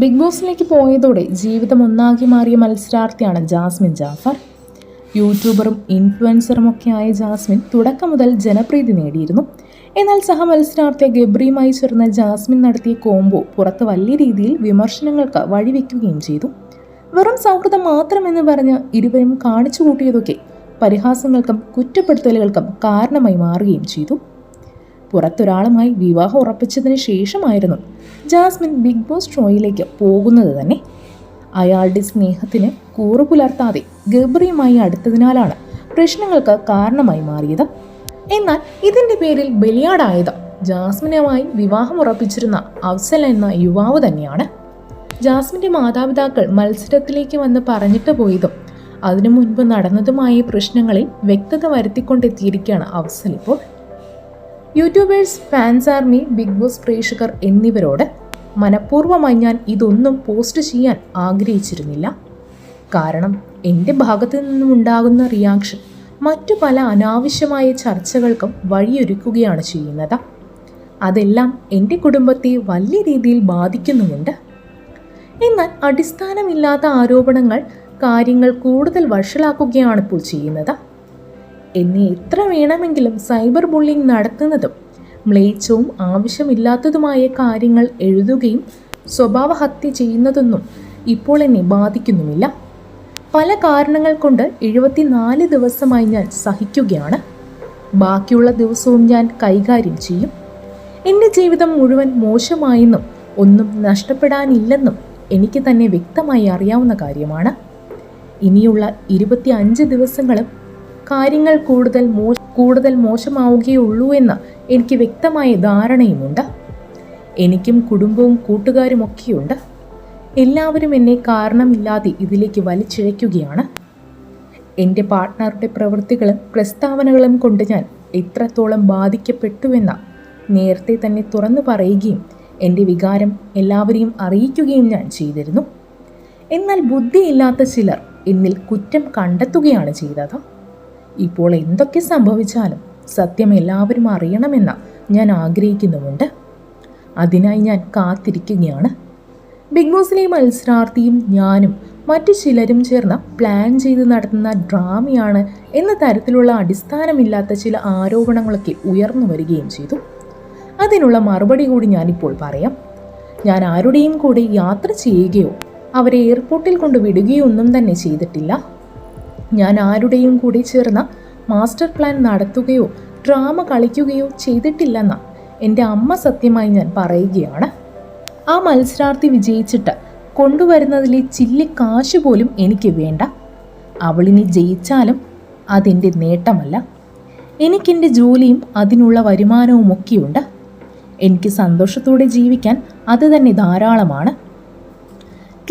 Big ബോസിലേക്ക് പോയതോടെ ജീവിതം ഒന്നാക്കി മാറിയ മത്സരാർത്ഥിയാണ് ജാസ്മിൻ ജാഫർ. യൂട്യൂബറും ഇൻഫ്ലുവൻസറും ഒക്കെ ആയ ജാസ്മിൻ തുടക്കം മുതൽ ജനപ്രീതി നേടിയിരുന്നു. എന്നാൽ സഹമത്സരാർത്ഥി ഗബ്രിയുമായി ചേർന്ന ജാസ്മിൻ നടത്തിയ കോംബോ പുറത്ത് വലിയ രീതിയിൽ വിമർശനങ്ങൾക്ക് വഴിവെക്കുകയും ചെയ്തു. വെറും സൗഹൃദം മാത്രമെന്ന് പറഞ്ഞ് ഇരുവരും കാണിച്ചു കൂട്ടിയതൊക്കെ പരിഹാസങ്ങൾക്കും കുറ്റപ്പെടുത്തലുകൾക്കും കാരണമായി മാറുകയും ചെയ്തു. പുറത്തൊരാളുമായി വിവാഹം ഉറപ്പിച്ചതിന് ശേഷമായിരുന്നു ജാസ്മിൻ ബിഗ് ബോസ് ഷോയിലേക്ക് പോകുന്നത് തന്നെ അയാളുടെ സ്നേഹത്തിന് കൂറു പുലർത്താതെ ഗബ്രിയുമായി അടുത്തതിനാലാണ് പ്രശ്നങ്ങൾക്ക് കാരണമായി മാറിയത്. എന്നാൽ ഇതിന്റെ പേരിൽ ബലിയാടായത് ജാസ്മിനുമായി വിവാഹമുറപ്പിച്ചിരുന്ന അഫ്സൽ എന്ന യുവാവ് തന്നെയാണ്. ജാസ്മിന്റെ മാതാപിതാക്കൾ മത്സരത്തിലേക്ക് വന്ന് പറഞ്ഞിട്ട് പോയതും അതിനു മുൻപ് നടന്നതുമായ പ്രശ്നങ്ങളിൽ വ്യക്തത വരുത്തിക്കൊണ്ടെത്തിയിരിക്കുകയാണ് അഫ്സൽ ഇപ്പോൾ. YouTubers fans army Bigg Boss പ്രേക്ഷകർ എന്നിവരോട് മനഃപൂർവമായി ഞാൻ ഇതൊന്നും പോസ്റ്റ് ചെയ്യാൻ ആഗ്രഹിച്ചിരുന്നില്ല. കാരണം എന്റെ ഭാഗത്തു നിന്നുമുണ്ടാകുന്ന റിയാക്ഷൻ മറ്റു പല അനാവശ്യമായ ചർച്ചകൾക്കും വഴിയൊരുക്കുകയാണ് ചെയ്യുന്നത്. അതെല്ലാം എന്റെ കുടുംബത്തെ വലിയ രീതിയിൽ ബാധിക്കുന്നുമുണ്ട്. എന്നാൽ അടിസ്ഥാനമില്ലാത്ത ആരോപണങ്ങൾ കാര്യങ്ങൾ കൂടുതൽ വഷളാക്കുകയാണ് ഇപ്പോൾ ചെയ്യുന്നത്. എന്നെ എത്ര വേണമെങ്കിലും സൈബർ ബുള്ളിംഗ് നടത്തുന്നതും മ്ലേച്ഛവും ആവശ്യമില്ലാത്തതുമായ കാര്യങ്ങൾ എഴുതുകയും സ്വഭാവഹത്യ ചെയ്യുന്നതൊന്നും ഇപ്പോൾ എന്നെ ബാധിക്കുന്നുമില്ല. പല കാരണങ്ങൾ കൊണ്ട് എഴുപത്തിനാല് ദിവസമായി ഞാൻ സഹിക്കുകയാണ്. ബാക്കിയുള്ള ദിവസവും ഞാൻ കൈകാര്യം ചെയ്യും. എന്റെ ജീവിതം മുഴുവൻ മോശമായെന്നും ഒന്നും നഷ്ടപ്പെടാനില്ലെന്നും എനിക്ക് തന്നെ വ്യക്തമായി അറിയാവുന്ന കാര്യമാണ്. ഇനിയുള്ള ഇരുപത്തി അഞ്ച് ദിവസങ്ങളും കാര്യങ്ങൾ കൂടുതൽ മോ കൂടുതൽ മോശമാവുകയുള്ളൂ എന്ന് എനിക്ക് വ്യക്തമായ ധാരണയുമുണ്ട്. എനിക്കും കുടുംബവും കൂട്ടുകാരുമൊക്കെയുണ്ട്. എല്ലാവരും എന്നെ കാരണമില്ലാതെ ഇതിലേക്ക് വലിച്ചിഴയ്ക്കുകയാണ്. എന്റെ പാർട്ട്ണറുടെ പ്രവൃത്തികളും പ്രസ്താവനകളും കൊണ്ട് ഞാൻ എത്രത്തോളം ബാധിക്കപ്പെട്ടുവെന്ന നേരത്തെ തന്നെ തുറന്നു പറയുകയും എന്റെ വികാരം എല്ലാവരെയും അറിയിക്കുകയും ഞാൻ ചെയ്തിരുന്നു. എന്നാൽ ബുദ്ധിയില്ലാത്ത ചിലർ എന്നിൽ കുറ്റം കണ്ടെത്തുകയാണ് ചെയ്തത്. ഇപ്പോൾ എന്തൊക്കെ സംഭവിച്ചാലും സത്യം എല്ലാവരും അറിയണമെന്ന് ഞാൻ ആഗ്രഹിക്കുന്നുമുണ്ട്. അതിനായി ഞാൻ കാത്തിരിക്കുകയാണ്. ബിഗ് ബോസിലെ മത്സരാർത്ഥിയും ഞാനും മറ്റു ചിലരും ചേർന്ന് പ്ലാൻ ചെയ്ത് നടത്തുന്ന ഡ്രാമയാണ് എന്ന തരത്തിലുള്ള അടിസ്ഥാനമില്ലാത്ത ചില ആരോപണങ്ങളൊക്കെ ഉയർന്നു വരികയും ചെയ്തു. അതിനുള്ള മറുപടി കൂടി ഞാനിപ്പോൾ പറയാം. ഞാൻ ആരുടെയും കൂടെ യാത്ര ചെയ്യുകയോ അവരെ എയർപോർട്ടിൽ കൊണ്ട് വിടുകയോ ഒന്നും തന്നെ ചെയ്തിട്ടില്ല. ഞാൻ ആരുടെയും കൂടി ചേർന്ന മാസ്റ്റർ പ്ലാൻ നടത്തുകയോ ഡ്രാമ കളിക്കുകയോ ചെയ്തിട്ടില്ലെന്ന എന്റെ അമ്മ സത്യമായി ഞാൻ പറയുകയാണ്. ആ മത്സരാർത്ഥി വിജയിച്ചിട്ട് കൊണ്ടുവരുന്നതിലെ ചില്ലി കാശ് പോലും എനിക്ക് വേണ്ട. അവളിനി ജയിച്ചാലും അതെന്റെ നേട്ടമല്ല. എനിക്കെന്റെ ജോലിയും അതിനുള്ള വരുമാനവും ഒക്കെയുണ്ട് എനിക്ക് സന്തോഷത്തോടെ ജീവിക്കാൻ അത് തന്നെ ധാരാളമാണ്.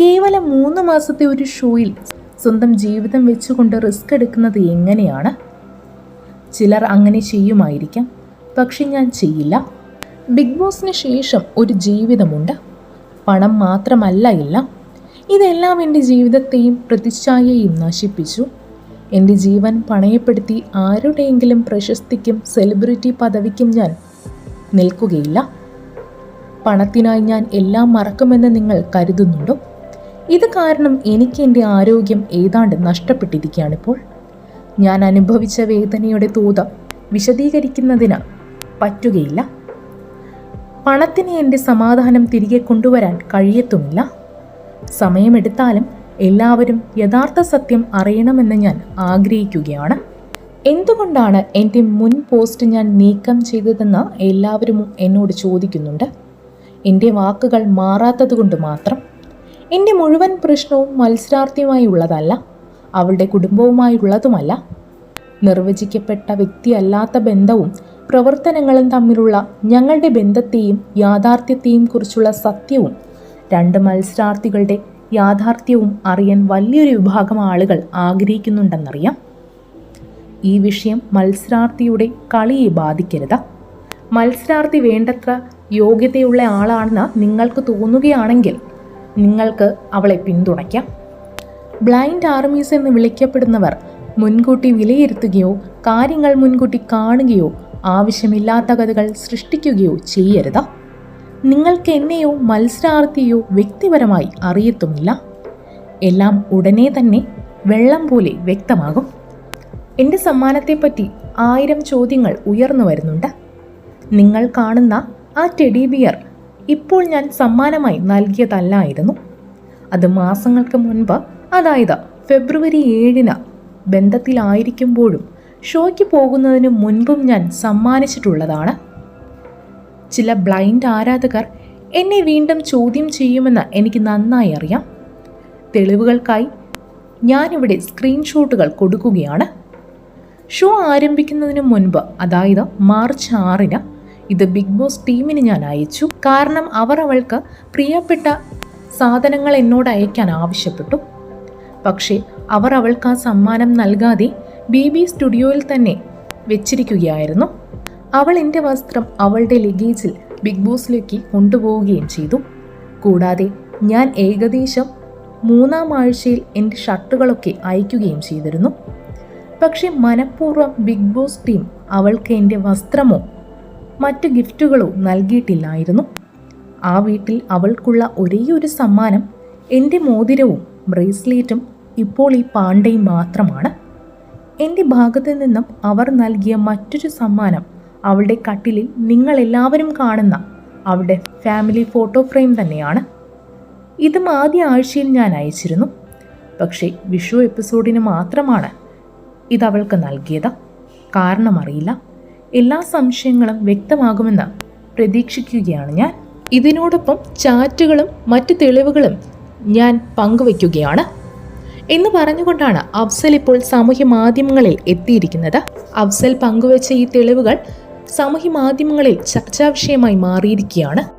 കേവലം മൂന്ന് മാസത്തെ ഒരു ഷോയിൽ സ്വന്തം ജീവിതം വെച്ചുകൊണ്ട് റിസ്ക് എടുക്കുന്നത് എങ്ങനെയാണ്? ചിലർ അങ്ങനെ ചെയ്യുമായിരിക്കാം പക്ഷെ ഞാൻ ചെയ്യില്ല. ബിഗ് ബോസിന് ശേഷം ഒരു ജീവിതമുണ്ട്. പണം മാത്രമല്ല എല്ലാം. ഇതെല്ലാം എന്റെ ജീവിതത്തെയും പ്രതിച്ഛായയും നശിപ്പിച്ചു. എന്റെ ജീവൻ പണയപ്പെടുത്തി ആരുടെയെങ്കിലും പ്രശസ്തിക്കും സെലിബ്രിറ്റി പദവിക്കും ഞാൻ നിൽക്കുകയില്ല. പണത്തിനായി ഞാൻ എല്ലാം മറക്കുമെന്ന് നിങ്ങൾ കരുതുന്നുണ്ടോ? ഇത് കാരണം എനിക്ക് എന്റെ ആരോഗ്യം ഏതാണ്ട് നഷ്ടപ്പെട്ടിരിക്കുകയാണിപ്പോൾ ഞാൻ അനുഭവിച്ച വേദനയുടെ തോത് വിശദീകരിക്കുന്നതിന് പറ്റുകയില്ല. പണത്തിന് എന്റെ സമാധാനം തിരികെ കൊണ്ടുവരാൻ കഴിയത്തുമില്ല. സമയമെടുത്താലും എല്ലാവരും യഥാർത്ഥ സത്യം അറിയണമെന്ന് ഞാൻ ആഗ്രഹിക്കുകയാണ്. എന്തുകൊണ്ടാണ് എന്റെ മുൻ പോസ്റ്റ് ഞാൻ നീക്കം ചെയ്തതെന്ന് എല്ലാവരും എന്നോട് ചോദിക്കുന്നുണ്ട്. എന്റെ വാക്കുകൾ മാറാത്തതുകൊണ്ട് മാത്രം എന്റെ മുഴുവൻ പ്രശ്നവും മത്സരാർത്ഥിയുമായി ഉള്ളതല്ല അവളുടെ കുടുംബവുമായുള്ളതുമല്ല. നിർവചിക്കപ്പെട്ട വ്യക്തിയല്ലാത്ത ബന്ധവും പ്രവർത്തനങ്ങളും തമ്മിലുള്ള ഞങ്ങളുടെ ബന്ധത്തെയും യാഥാർത്ഥ്യത്തെയും കുറിച്ചുള്ള സത്യവും രണ്ട് മത്സരാർത്ഥികളുടെ യാഥാർത്ഥ്യവും അറിയാൻ വലിയൊരു വിഭാഗം ആളുകൾ ആഗ്രഹിക്കുന്നുണ്ടെന്നറിയാം. ഈ വിഷയം മത്സരാർത്ഥിയുടെ കളിയെ ബാധിക്കരുത്. മത്സരാർത്ഥി വേണ്ടത്ര യോഗ്യതയുള്ള ആളാണെന്ന് നിങ്ങൾക്ക് തോന്നുകയാണെങ്കിൽ നിങ്ങൾക്ക് അവളെ പിന്തുണയ്ക്കാം. ബ്ലൈൻഡ് ആർമീസ് എന്ന് വിളിക്കപ്പെടുന്നവർ മുൻകൂട്ടി വിലയിരുത്തുകയോ കാര്യങ്ങൾ മുൻകൂട്ടി കാണുകയോ ആവശ്യമില്ലാത്ത കഥകൾ സൃഷ്ടിക്കുകയോ ചെയ്യരുത്. നിങ്ങൾക്ക് എന്നെയോ മത്സരാർത്ഥിയോ വ്യക്തിപരമായി അറിയത്തുമില്ല. എല്ലാം ഉടനെ തന്നെ വെള്ളം പോലെ വ്യക്തമാകും. എന്റെ സമ്മാനത്തെപ്പറ്റി ആയിരം ചോദ്യങ്ങൾ ഉയർന്നു വരുന്നുണ്ട്. നിങ്ങൾ കാണുന്ന ആ ടെഡി ബിയർ ഇപ്പോൾ ഞാൻ സമ്മാനമായി നൽകിയതല്ലായിരുന്നു. അത് മാസങ്ങൾക്ക് മുൻപ് അതായത് ഫെബ്രുവരി ഏഴിന് ബന്ധത്തിലായിരിക്കുമ്പോഴും ഷോയ്ക്ക് പോകുന്നതിന് മുൻപും ഞാൻ സമ്മാനിച്ചിട്ടുള്ളതാണ്. ചില ബ്ലൈൻഡ് ആരാധകർ എന്നെ വീണ്ടും ചോദ്യം ചെയ്യുമെന്ന് എനിക്ക് നന്നായി അറിയാം. തെളിവുകൾക്കായി ഞാനിവിടെ സ്ക്രീൻഷോട്ടുകൾ കൊടുക്കുകയാണ്. ഷോ ആരംഭിക്കുന്നതിന് മുൻപ് അതായത് മാർച്ച് ആറിന് ഇത് ബിഗ് ബോസ് ടീമിന് ഞാൻ അയച്ചു. കാരണം അവർ അവൾക്ക് പ്രിയപ്പെട്ട സാധനങ്ങൾ എന്നോട് അയക്കാൻ ആവശ്യപ്പെട്ടു. പക്ഷേ അവർ അവൾക്ക് ആ സമ്മാനം നൽകാതെ ബി ബി സ്റ്റുഡിയോയിൽ തന്നെ വെച്ചിരിക്കുകയായിരുന്നു. അവൾ എന്റെ വസ്ത്രം അവളുടെ ലഗേജിൽ ബിഗ് ബോസിലേക്ക് കൊണ്ടുപോവുകയും ചെയ്തു. കൂടാതെ ഞാൻ ഏകദേശം മൂന്നാം ആഴ്ചയിൽ എന്റെ ഷർട്ടുകളൊക്കെ അയക്കുകയും ചെയ്തിരുന്നു. പക്ഷേ മനഃപൂർവം ബിഗ് ബോസ് ടീം അവൾക്ക് എന്റെ വസ്ത്രമോ മറ്റ് ഗിഫ്റ്റുകളോ നൽകിയിട്ടില്ലായിരുന്നു. ആ വീട്ടിൽ അവൾക്കുള്ള ഒരേയൊരു സമ്മാനം എന്റെ മോതിരവും ബ്രേസ്ലെറ്റും ഇപ്പോൾ ഈ പാണ്ഡയും മാത്രമാണ്. എന്റെ ഭാഗത്തു നിന്നും അവർ നൽകിയ മറ്റൊരു സമ്മാനം അവളുടെ കട്ടിലിൽ നിങ്ങളെല്ലാവരും കാണുന്ന അവളുടെ ഫാമിലി ഫോട്ടോ ഫ്രെയിം തന്നെയാണ്. ഇതും ആദ്യ ആഴ്ചയിൽ ഞാൻ അയച്ചിരുന്നു. പക്ഷേ വിഷു എപ്പിസോഡിന് മാത്രമാണ് ഇതവൾക്ക് നൽകിയത്. കാരണം അറിയില്ല എല്ലാ സംശയങ്ങളും വ്യക്തമാകുമെന്ന് പ്രതീക്ഷിക്കുകയാണ് ഞാൻ. ഇതിനോടൊപ്പം ചാറ്റുകളും മറ്റ് തെളിവുകളും ഞാൻ പങ്കുവയ്ക്കുകയാണ്. എന്ന് പറഞ്ഞുകൊണ്ടാണ് അഫ്സൽ ഇപ്പോൾ സാമൂഹ്യ മാധ്യമങ്ങളിൽ എത്തിയിരിക്കുന്നത്. അഫ്സൽ പങ്കുവച്ച ഈ തെളിവുകൾ സാമൂഹ്യ മാധ്യമങ്ങളിൽ ചർച്ചാ വിഷയമായി മാറിയിരിക്കുകയാണ്.